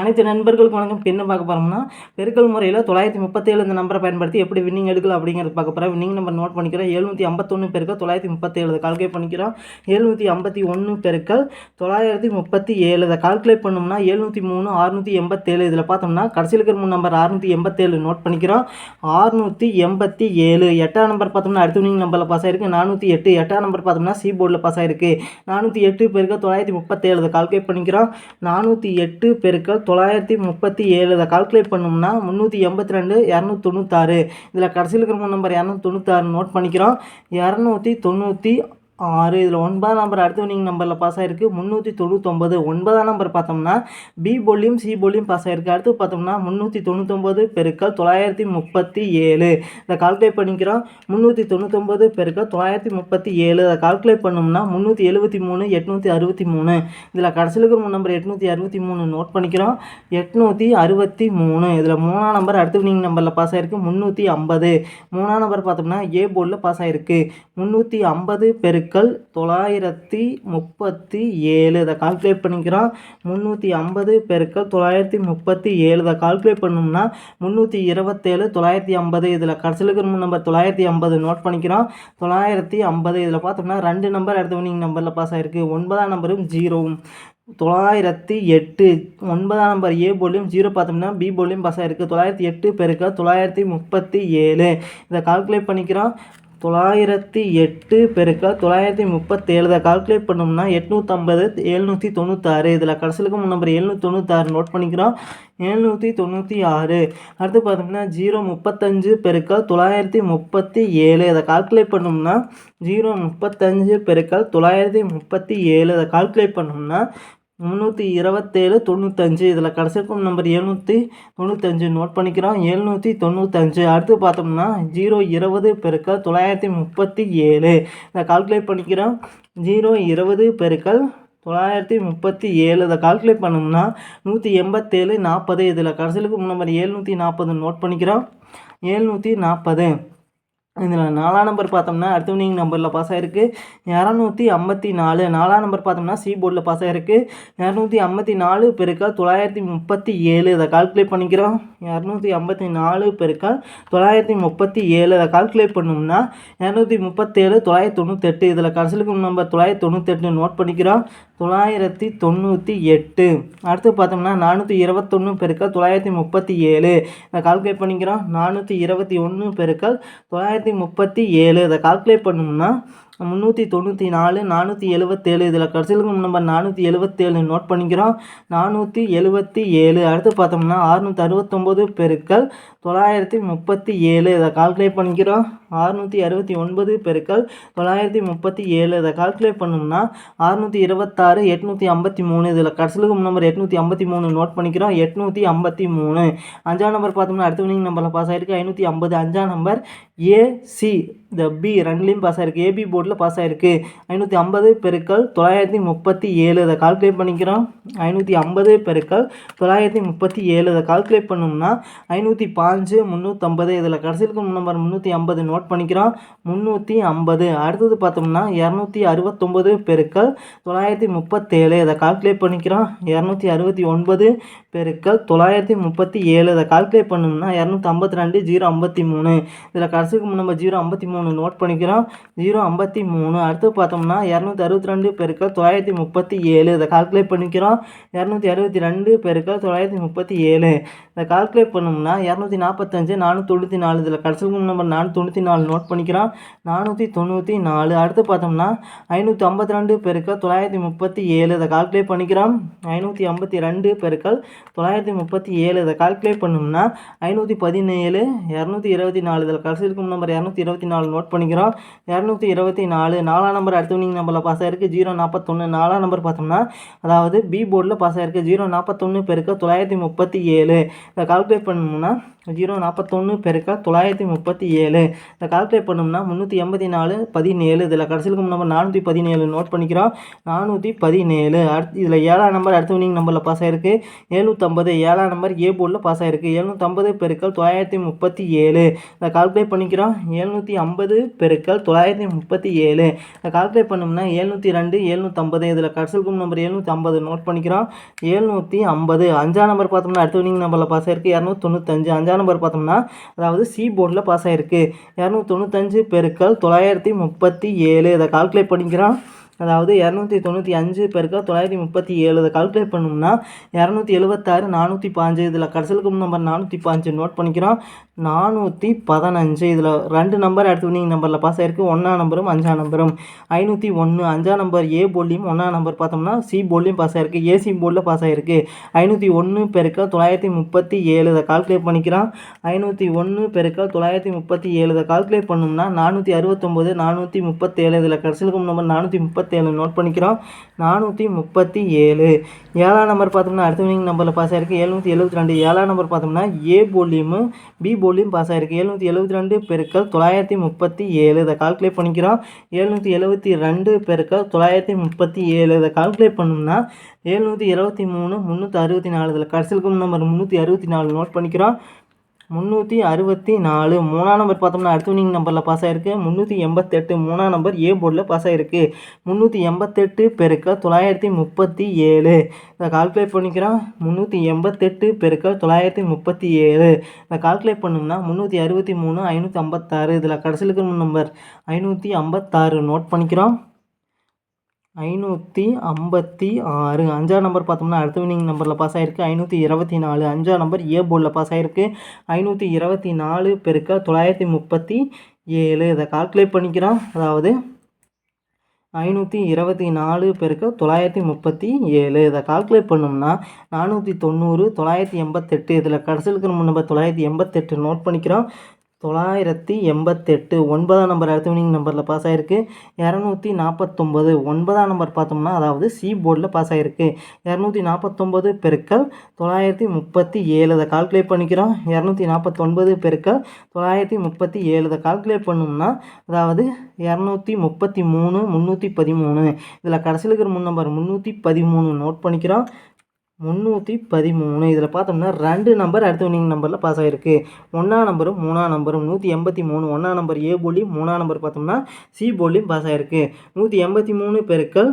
அனைத்து நண்பர்களுக்கும் வணக்கம். இப்போ என்ன பார்க்க போகிறோம்னா பெருக்கல் முறையில் தொள்ளாயிரத்தி முப்பத்தேழு இந்த நம்பரை பயன்படுத்தி எப்படி வின்னிங் எடுக்கலாம் அப்படிங்கிறது பார்க்க போகிறோம் வின்னிங் நம்பர் நோட் பண்ணிக்கிறோம். எழுநூற்றி ஐம்பத்தொன்று பெருக்கள் தொள்ளாயிரத்தி முப்பத்தேழு கால்குலேட் பண்ணிக்கிறோம். எழுநூற்றி ஐம்பத்தி ஒன்று பெருக்கள் தொள்ளாயிரத்தி முப்பத்தி ஏழு இதை கால்குலேட் பண்ணோம்னா எழுநூற்றி மூணு அறுநூற்றி எண்பத்தேழு இதில் பார்த்தோம்னா கடைசியில் இருக்கிற மூணு நம்பர் அறுநூற்றி எண்பத்தேழு நோட் பண்ணிக்கிறோம். அறுநூற்றி எண்பத்தி ஏழு எட்டாம் நம்பர் பார்த்தோம்னா அடுத்த வின்னிங் நம்பரில் பாஸ் ஆயிருக்கு. நானூற்றி எட்டு எட்டாம் நம்பர் பார்த்தோம்னா சி போர்டில் பாஸ் ஆயிருக்கு. நானூற்றி எட்டு பெருக்கள் தொள்ளாயிரத்தி முப்பத்தேழு இதை கால்குலேட் பண்ணிக்கிறோம். நானூற்றி எட்டு பெருக்கள் தொள்ளாயிரத்தி முப்பத்தி ஏழு இதை கால்குலேட் பண்ணோம்னா முந்நூற்றி எண்பத்தி ரெண்டு இரநூத்தி தொண்ணூத்தாறு. இதில் கடைசியில் இருக்கிற நம்பர் இரநூத்தி தொண்ணூத்தாறு நோட் பண்ணிக்கிறோம். இரநூத்தி தொண்ணூற்றி ஆறு இதில் ஒன்பதாம் நம்பர் அடுத்த வினிங் நம்பரில் பாஸ் ஆகிருக்கு முந்நூற்றி தொண்ணூத்தொம்பது ஒன்பதாம் நம்பர் பார்த்தோம்னா பி போலியும் சி போலியும் பாஸ் ஆகிருக்கு அடுத்து பார்த்தோம்னா முந்நூற்றி தொண்ணூத்தொம்பது பெருக்கள் தொள்ளாயிரத்தி முப்பத்தி ஏழு. இதை கால்குலேட் பண்ணிக்கிறோம். முந்நூற்றி தொண்ணூத்தொம்பது பெருக்கள் தொள்ளாயிரத்தி முப்பத்தி ஏழு. அதை கால்குலேட் பண்ணோம்னா முந்நூற்றி எழுபத்தி மூணு எட்நூற்றி அறுபத்தி மூணு. இதில் கடைசியில் இருக்கிற மூணு நம்பர் எட்நூற்றி அறுபத்தி மூணு நோட் பண்ணிக்கிறோம். எட்நூற்றி அறுபத்தி மூணு. இதில் மூணாம் நம்பர் அடுத்த வினிங் நம்பரில் பாஸ் ஆகிருக்கு முந்நூற்றி ஐம்பது. மூணாம் நம்பர் பார்த்தோம்னா ஏ போர்டில் பாஸ் ஆகிருக்கு முந்நூற்றி ஐம்பது பெருக்கல் தொள்ளாயிரத்தி முப்பத்தி ஏழு. இதை கால்குலேட் பண்ணிக்கிறோம். முந்நூற்றி ஐம்பது பெருக்கல் தொள்ளாயிரத்தி முப்பத்தி ஏழு. இதை கால்குலேட் பண்ணோம்னா முந்நூற்றி இருபத்தேழு தொள்ளாயிரத்தி ஐம்பது. இதில் கடைசியில் இருக்கிற மூணு நம்பர் தொள்ளாயிரத்தி ஐம்பது நோட் பண்ணிக்கிறோம். தொள்ளாயிரத்தி ஐம்பது இதில் பார்த்தோம்னா ரெண்டு நம்பர் அடுத்த வினிங் நம்பரில் பாஸ் ஆகிருக்கு ஒன்பதாம் நம்பரும் ஜீரோவும் தொள்ளாயிரத்தி எட்டு. ஒன்பதாம் நம்பர் ஏ போலியும் ஜீரோ பார்த்தோம்னா பி போலியும் பாஸ் ஆகிருக்கு தொள்ளாயிரத்தி எட்டு பெருக்க தொள்ளாயிரத்தி முப்பத்தி ஏழு. இதை கால்குலேட் பண்ணிக்கிறோம். தொள்ளாயிரத்தி எட்டு பெருக்க தொள்ளாயிரத்தி முப்பத்தேழு இதை கால்குலேட் பண்ணோம்னா எட்நூற்றம்பது எழுநூற்றி தொண்ணூத்தாறு. இதில் கடைசிலுக்கு நம்பர் எழுநூற்றி தொண்ணூத்தாறு நோட் பண்ணிக்கிறோம். எழுநூற்றி தொண்ணூற்றி ஆறு. அடுத்து பார்த்தோம்னா ஜீரோ முப்பத்தஞ்சு பெருக்கல் தொள்ளாயிரத்தி முப்பத்தி ஏழு. இதை கால்குலேட் பண்ணோம்னா ஜீரோ முப்பத்தஞ்சு பெருக்கல் தொள்ளாயிரத்தி முப்பத்தி ஏழு. இதை கால்குலேட் பண்ணோம்னா முந்நூற்றி இருபத்தேழு தொண்ணூத்தஞ்சு. இதில் கடைசிக்கும் நம்பர் எழுநூற்றி தொண்ணூத்தஞ்சு நோட் பண்ணிக்கிறோம். எழுநூற்றி தொண்ணூத்தஞ்சு. அடுத்து பார்த்தோம்னா ஜீரோ இருபது பெருக்கல் தொள்ளாயிரத்தி முப்பத்தி ஏழு. இதை கால்குலேட் பண்ணிக்கிறோம். ஜீரோ இருபது பெருக்கல் தொள்ளாயிரத்தி முப்பத்தி ஏழு. இதை கால்குலேட் பண்ணோம்னா நூற்றி எண்பத்தேழு நாற்பது. இதில் கடைசிலுக்கு நம்பர் எழுநூற்றி நாற்பது நோட் பண்ணிக்கிறோம். எழுநூற்றி நாற்பது. இதில் நாலாம் நம்பர் பார்த்தோம்னா அடுத்தவனிங் நம்பரில் பாஸ் ஆகிருக்கு இரநூத்தி ஐம்பத்தி நாலு நாலாம் நம்பர் பார்த்தோம்னா சி போர்டில் பாஸ் ஆகிருக்கு இரநூத்தி ஐம்பத்தி நாலு பெருக்கால் தொள்ளாயிரத்தி முப்பத்தி ஏழு இதை கால்குலேட் பண்ணிக்கிறோம். இரநூத்தி ஐம்பத்தி நாலு பெருக்கால் தொள்ளாயிரத்தி முப்பத்தி ஏழு இதை கால்குலேட் பண்ணோம்னா இரநூத்தி முப்பத்தேழு தொள்ளாயிரத்தி தொண்ணூத்தெட்டு இதில் கடைசிலுக்கு நம்பர் தொள்ளாயிரத்தி தொண்ணூத்தெட்டு நோட் பண்ணிக்கிறோம். தொள்ளாயிரத்தி தொண்ணூற்றி எட்டு. அடுத்து பார்த்தோம்னா நானூற்றி இருபத்தொன்று பெருக்கள் தொள்ளாயிரத்தி முப்பத்தி ஏழு. இதை கால்குலேட் பண்ணிக்கிறோம். நானூற்றி இருபத்தி ஒன்று பெருக்கள் தொள்ளாயிரத்தி முப்பத்தி ஏழு. இதை கால்குலேட் பண்ணோம்னா முந்நூற்றி தொண்ணூற்றி நாலு நானூற்றி எழுபத்தேழு இதில் கடைசியில் நம்பர் நானூற்றி எழுபத்தேழு நோட் பண்ணிக்கிறோம். நானூற்றி எழுபத்தி ஏழு. அடுத்து பார்த்தோம்னா அறுநூற்றி அறுபத்தொம்போது பெருக்கள் தொள்ளாயிரத்தி முப்பத்தி ஏழு இதை கால்குலேட் பண்ணிக்கிறோம். அறுநூற்றி அறுபத்தி ஒன்பது பெருக்கள் தொள்ளாயிரத்தி முப்பத்தி ஏழு இதை கால்குலேட் பண்ணோம்னா அறுநூற்றி இருபத்தாறு எட்நூற்றி ஐம்பத்தி மூணு. இதில் கடைசிலுக்கு நம்பர் எட்நூற்றி ஐம்பத்தி மூணு நோட் பண்ணிக்கிறோம். எட்நூற்றி ஐம்பத்தி மூணு. அஞ்சாம் நம்பர் பார்த்தோம்னா அடுத்த வினிங் நம்பரில் பாஸ் ஆகிருக்கு ஐநூற்றி ஐம்பது அஞ்சாம் நம்பர் ஏசி இந்த பி ரெண்டுலேயும் பாஸ் ஆகிருக்கு ஏபி போர்டில் பாஸ் ஆகிருக்கு ஐநூற்றி ஐம்பது பெருக்கள் தொள்ளாயிரத்தி முப்பத்தி ஏழு இதை கால்குலேட் பண்ணிக்கிறோம். ஐநூற்றி ஐம்பது பெருக்கள் தொள்ளாயிரத்தி முப்பத்தி ஏழு இதை கால்குலேட் பண்ணோம்னா ஐநூற்றி பாஞ்சு முந்நூற்றம்பது இதில் கடைசியில் நம்பர் முந்நூற்றி ஐம்பது நோட் பண்ணிக்கிறோம். முந்நூற்றி ஐம்பது. அடுத்தது பார்த்தோம்னா இரநூத்தி அறுபத்தொம்பது பெருக்கள் தொள்ளாயிரத்தி முப்பத்தேழு இதை கால்குலேட் பண்ணிக்கிறோம். இரநூத்தி அறுபத்தி ஒன்பது பெருக்கள் தொள்ளாயிரத்தி முப்பத்தி ஏழு இதை கால்குலேட் பண்ணோம்னா இரநூத்தி ஐம்பத்தி ரெண்டு ஜீரோ ஐம்பத்தி மூணு. இதில் கடைசிக்கு நம்ம ஜீரோ ஐம்பத்தி மூணு நோட் பண்ணிக்கிறோம். ஜீரோ ஐம்பத்தி மூணு. அடுத்து பார்த்தோம்னா இரநூத்தி அறுபத்தி ரெண்டு பெருக்கள் தொள்ளாயிரத்தி முப்பத்தி ஏழு. இதை கால்குலேட் பண்ணிக்கிறோம். இரநூத்தி அறுபத்தி ரெண்டு பெருக்கள் தொள்ளாயிரத்தி முப்பத்தி ஏழு. இதை கால்குலேட் பண்ணோம்னா இரநூத்தி நாற்பத்தஞ்சு நானூற்றி தொண்ணூற்றி நாலு. இதில் கடைசிக்கு நம்பர் நானூற்றி தொண்ணூற்றி நாலு நோட் பண்ணிக்கிறோம். நானூற்றி தொண்ணூற்றி நாலு. அடுத்து பார்த்தோம்னா ஐநூற்றி ஐம்பத்தி ரெண்டு பெருக்கள் தொள்ளாயிரத்தி முப்பத்தி ஏழு. இதை கால்குலேட் பண்ணிக்கிறோம். ஐநூற்றி ஐம்பத்தி ரெண்டு பெருக்கள் தொள்ளாயிரத்தி முப்பத்தி ஏழு. இதை கால்குலேட் பண்ணோம்னா ஐநூற்றி பதினேழு இரநூத்தி இருபத்தி நாலு. இதில் கடைசி இருக்கும் நம்பர் இரநூத்தி இருபத்தி நாலு நோட் பண்ணிக்கிறோம். இரநூத்தி இருபத்தி நாலு நாலாம் நம்பர் அடுத்த வினிங் நம்பரில் பாஸ் ஆயிருக்கு. ஜீரோ நாற்பத்தொன்று நாலாம் நம்பர் பார்த்தோம்னா அதாவது பி போர்டில் பாஸ் ஆயிருக்கு. ஜீரோ நாற்பத்தொன்று பெருக்க தொள்ளாயிரத்தி முப்பத்தி ஏழு. இதை கால்குலேட் பண்ணோம்னா ஜீரோ நாற்பத்தொன்று பெருக்கல் தொள்ளாயிரத்தி முப்பத்தி ஏழு. இதை கால்குலேட் பண்ணோம்னா முந்நூற்றி எண்பத்தி நாலு பதினேழு. இதில் கடைசியில் நம்பர் நானூற்றி பதினேழு நோட் பண்ணிக்கிறோம். நானூற்றி பதினேழு. அடுத்து இதில் ஏழாம் நம்பர் அடுத்த வினிங் நம்பரில் பாஸ் ஆயிருக்கு. ஏழ்நூற்றம்பது ஏழாம் நம்பர் ஏ போர்டில் பாஸ் ஆயிருக்கு. ஏழ்நூற்றம்பது பெருக்கல் தொள்ளாயிரத்தி முப்பத்தி ஏழு. இதை கால்குலேட் பண்ணிக்கிறோம். ஏழ்நூற்றி ஐம்பது பெருக்கல் தொள்ளாயிரத்தி முப்பத்தி ஏழு. இதை கால்குலேட் பண்ணோம்னா ஏழ்நூற்றி ரெண்டு ஏழ்நூற்றம்பது இதில் கடைசியில் நம்பர் ஏழ்நூற்றி ஐம்பது நோட் பண்ணிக்கிறோம். ஏழ்நூற்றி ஐம்பது. அஞ்சாம் நம்பர் பார்த்தோம்னா அடுத்த வினிங் நம்பரில் பாஸ் ஆயிருக்கு. இரநூத்தி தொண்ணூத்தஞ்சு. அஞ்சாம் நம்பர் பார்த்தோம்னா அதாவது சி போர்டில் பாஸ் ஆகிருக்கு இரநூத்தி தொண்ணூத்தஞ்சு பெருக்கள் தொள்ளாயிரத்தி முப்பத்தி ஏழு. இதை கால்குலேட் பண்ணிக்கிறான். அதாவது இரநூத்தி தொண்ணூற்றி அஞ்சு பெருக்க தொள்ளாயிரத்தி முப்பத்தி ஏழு இதை கால்குலேட் பண்ணோம்னா இரநூத்தி எழுபத்தாறு நானூற்றி பாஞ்சு. இதில் கடைசிலுக்கு நம்பர் நானூற்றி பாஞ்சு நோட் பண்ணிக்கிறோம். நானூற்றி பதினஞ்சு. இதில் ரெண்டு நம்பர் அடுத்து வினிங் நம்பரில் பாஸ் ஆயிருக்கு. ஒன்றாம் நம்பரும் அஞ்சாம் நம்பரும் ஐநூற்றி ஒன்று அஞ்சாம் நம்பர் ஏ போல்லையும் ஒன்றாம் நம்பர் பார்த்தோம்னா சி போர்ட்லேயும் பாஸ் ஆயிருக்கு. ஏசி போர்டில் பாஸ் ஆயிருக்கு. ஐநூற்றி ஒன்று பெருக்க தொள்ளாயிரத்தி முப்பத்தி ஏழு இதை கால்குலேட் பண்ணிக்கிறோம். ஐநூற்றி ஒன்று பெருக்க தொள்ளாயிரத்தி முப்பத்தி ஏழு இதை கால்குலேட் பண்ணோம்னா நானூற்றி அறுபத்தொம்போது நானூற்றி முப்பத்தேழு. இதில் கடைசிலுக்கும் நம்பர் நானூற்றி முப்பத்தி முப்பத்தேழு நோட் பண்ணிக்கிறோம். நானூற்றி முப்பத்தி ஏழு. ஏழாம் நம்பர் பார்த்தோம்னா அடுத்த வினிங் நம்பரில் பாஸ் ஆயிருக்கு. எழுநூற்றி எழுபத்தி ரெண்டு. ஏழாம் நம்பர் பார்த்தோம்னா ஏ போர்ட்லேயும் பி போலியும் பாஸ் ஆயிருக்கு. எழுநூற்றி எழுபத்தி ரெண்டு பெருக்கள் தொள்ளாயிரத்தி முப்பத்தி ஏழு. இதை கால்குலேட் பண்ணிக்கிறோம். எழுநூற்றி எழுபத்தி ரெண்டு பெருக்கள் தொள்ளாயிரத்தி முப்பத்தி ஏழு. இதை கால்குலேட் பண்ணோம்னா எழுநூற்றி இருபத்தி மூணு முந்நூற்றி அறுபத்தி நாலு. இதில் கடைசியில் நம்பர் முந்நூற்றி அறுபத்தி நாலு நோட் பண்ணிக்கிறோம். முந்நூற்றி அறுபத்தி நாலு. மூணாம் நம்பர் பார்த்தோம்னா அடுத்தவனிங் நம்பரில் பாஸ் ஆயிருக்கு. முந்நூற்றி எண்பத்தெட்டு. மூணாம் நம்பர் ஏ போர்டில் பாஸ் ஆயிருக்கு. முந்நூற்றி எண்பத்தெட்டு பெருக்கள் தொள்ளாயிரத்தி முப்பத்தி ஏழு. இதை கால்குலேட் பண்ணிக்கிறோம். முந்நூற்றி எண்பத்தெட்டு பெருக்கள் தொள்ளாயிரத்தி முப்பத்தி ஏழு. இதை கால்குலேட் பண்ணோம்னா முந்நூற்றி அறுபத்தி மூணு ஐநூற்றி ஐம்பத்தாறு. இதில் கடைசியில் இருக்கிற நம்பர் ஐநூற்றி ஐம்பத்தாறு. நோட் பண்ணிக்கிறோம். ஐநூற்றி ஐம்பத்தி ஆறு. அஞ்சாம் நம்பர் பார்த்தோம்னா அடுத்த வினிங் நம்பரில் பாஸ் ஆகிருக்கு ஐநூற்றி இருபத்தி நாலு. அஞ்சாம் நம்பர் ஏ போர்டில் பாஸ் ஆகிருக்கு ஐநூற்றி இருபத்தி நாலு பெருக்க தொள்ளாயிரத்தி முப்பத்தி ஏழு. இதை கால்குலேட் பண்ணிக்கிறோம் அதாவது ஐநூற்றி இருபத்தி நாலு பெருக்க தொள்ளாயிரத்தி முப்பத்தி ஏழு. இதை கால்குலேட் பண்ணோம்னா நானூற்றி தொண்ணூறு தொள்ளாயிரத்தி எண்பத்தெட்டு. இதில் கடைசியில் இருக்கிற நம்பர் தொள்ளாயிரத்தி எண்பத்தெட்டு நோட் பண்ணிக்கிறோம். தொள்ளாயிரத்தி எண்பத்தெட்டு ஒன்பதாம் நம்பர் அடுத்த வினிங் நம்பரில் பாஸ் ஆகிருக்கு இரநூத்தி நாற்பத்தொம்பது ஒன்பதாம் நம்பர் பார்த்தோம்னா அதாவது சி போர்டில் பாஸ் ஆகிருக்கு இரநூத்தி நாற்பத்தொம்பது பெருக்கள் தொள்ளாயிரத்தி முப்பத்தி ஏழு அதை கால்குலேட் பண்ணிக்கிறோம். இரநூத்தி நாற்பத்தொன்பது பெருக்கள் தொள்ளாயிரத்தி முப்பத்தி ஏழு அதை கால்குலேட் பண்ணோம்னா அதாவது இரநூத்தி முப்பத்தி மூணு முந்நூற்றி பதிமூணு. இதில் கடைசியில் இருக்கிற முன் நம்பர் முந்நூற்றி பதிமூணு நோட் பண்ணிக்கிறோம். முந்நூற்றி பதிமூணு. இதில் பார்த்தோம்னா ரெண்டு நம்பர் அடுத்த வினிங் நம்பரில் பாஸ் ஆகிருக்கு ஒன்றாம் நம்பரும் மூணாம் நம்பரும் நூற்றி எண்பத்தி மூணு. ஒன்றாம் நம்பர் ஏ போலியும் மூணாம் நம்பர் பார்த்தோம்னா சி போலியும் பாஸ் ஆகிருக்கு நூற்றி எண்பத்தி மூணு பெருக்கள்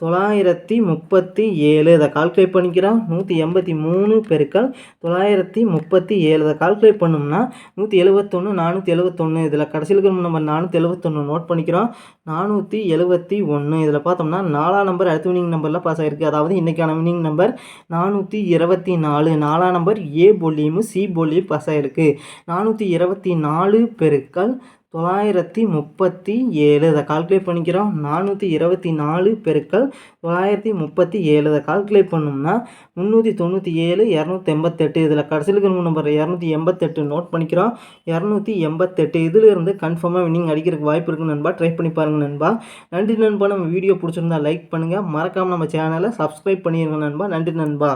தொள்ளாயிரத்தி முப்பத்தி ஏழு இதை கால்குலேட் பண்ணிக்கிறோம் நூற்றி எண்பத்தி மூணு பெருக்கள் தொள்ளாயிரத்தி முப்பத்தி ஏழு இதை கால்குலேட் பண்ணோம்னா நூற்றி எழுபத்தொன்று நானூற்றி எழுபத்தொன்று இதில் கடைசியில் இருக்கிற நம்பர் நானூற்றி எழுபத்தொன்று நோட் பண்ணிக்கிறோம் நானூற்றி எழுபத்தி ஒன்று இதில் பார்த்தோம்னா நாலாம் நம்பர் அடுத்த வினிங் நம்பரில் பாஸ் ஆகிருக்கு அதாவது இன்றைக்கான வினிங் நம்பர் நானூற்றி இருபத்தி நாலு. நாலாம் நம்பர் ஏ போலியும் சி போலியும் பாஸ் ஆகிருக்கு நானூற்றி இருபத்தி நாலு பெருக்கள் தொள்ளாயிரத்தி முப்பத்தி ஏழு இதை கால்குலேட் பண்ணிக்கிறோம். நானூற்றி இருபத்தி நாலு பெருக்கள் தொள்ளாயிரத்தி முப்பத்தி ஏழு இதை கால்குலேட் பண்ணோம்னா முந்நூற்றி தொண்ணூற்றி ஏழு இரநூத்தி எண்பத்தெட்டு இதில் கடைசியில் இருக்கிற நம்பர் இரநூத்தி எண்பத்தெட்டு நோட் பண்ணிக்கிறோம். இரநூத்தி எண்பத்தெட்டு இதிலிருந்து கன்ஃபார்மாக வினிங் அடிக்கிறதுக்கு வாய்ப்பு இருக்குது நண்பா. ட்ரை பண்ணி பாருங்கள் நண்பா. நன்றி நண்பா. நம்ம வீடியோ பிடிச்சிருந்தா லைக் பண்ணுங்கள் மறக்காமல் நம்ம சேனலை சப்ஸ்கிரைப் பண்ணிடுங்க நண்பா. நன்றி நண்பா.